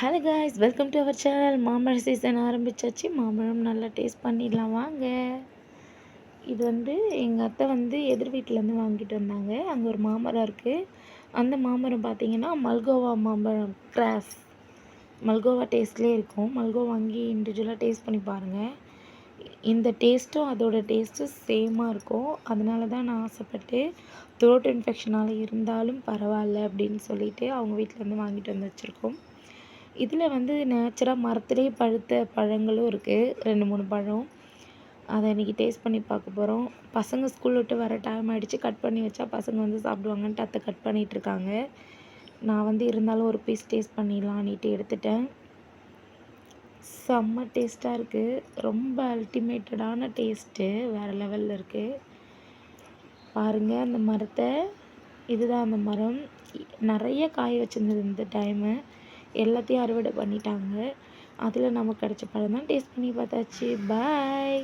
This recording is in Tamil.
Hello guys welcome to our channel மாம்பழம் சீசன் ஆரம்பிச்சாச்சு. மாம்பழம் நல்லா டேஸ்ட் பண்ணிடலாம். வாங்க. இது வந்து எங்கள் அத்தை வந்து எதிர் வீட்டிலேருந்து வாங்கிட்டு வந்தாங்க. அங்கே ஒரு மாமரம் இருக்குது அந்த மாமரம் பார்த்தீங்கன்னா மல்கோவா மாம்பழம் கிராஸ் மல்கோவா டேஸ்ட்லேயே இருக்கும். மல்கோவா வாங்கி இண்டிவிஜுவலாக டேஸ்ட் பண்ணி பாருங்கள் இந்த டேஸ்ட்டும் அதோட டேஸ்ட்டும் சேமாக இருக்கும். அதனால தான் நான் ஆசைப்பட்டு த்ரோட் இன்ஃபெக்ஷனால் இருந்தாலும் பரவாயில்ல அப்படின்னு சொல்லிட்டு அவங்க வீட்டிலேருந்து வாங்கிட்டு வந்து வச்சுருக்கோம். இதில் வந்து நேச்சராக மரத்துலேயே பழுத்த பழங்களும் இருக்குது ரெண்டு மூணு பழம். அதை இன்றைக்கி டேஸ்ட் பண்ணி பார்க்க போகிறோம் பசங்க ஸ்கூல் விட்டு வர டைம் ஆகிடுச்சு கட் பண்ணி வச்சா பசங்க வந்து சாப்பிடுவாங்கன்ட்டு அத்தை கட் பண்ணிகிட்ருக்காங்க நான் வந்து இருந்தாலும் ஒரு பீஸ் டேஸ்ட் பண்ணிடலான்ட்டு எடுத்துட்டேன். செம்ம டேஸ்ட்டாக இருக்குது ரொம்ப அல்டிமேட்டடான டேஸ்ட்டு வேறு லெவலில் இருக்குது பாருங்கள் அந்த மரத்தை. இதுதான் அந்த மரம். நிறைய காய் வச்சுருந்தது இந்த டைமு எல்லாத்தையும் அறுவடை பண்ணிட்டாங்க. அதில் நமக்கு கிடச்ச பழம் தான் டேஸ்ட் பண்ணி பார்த்தாச்சு. பாய்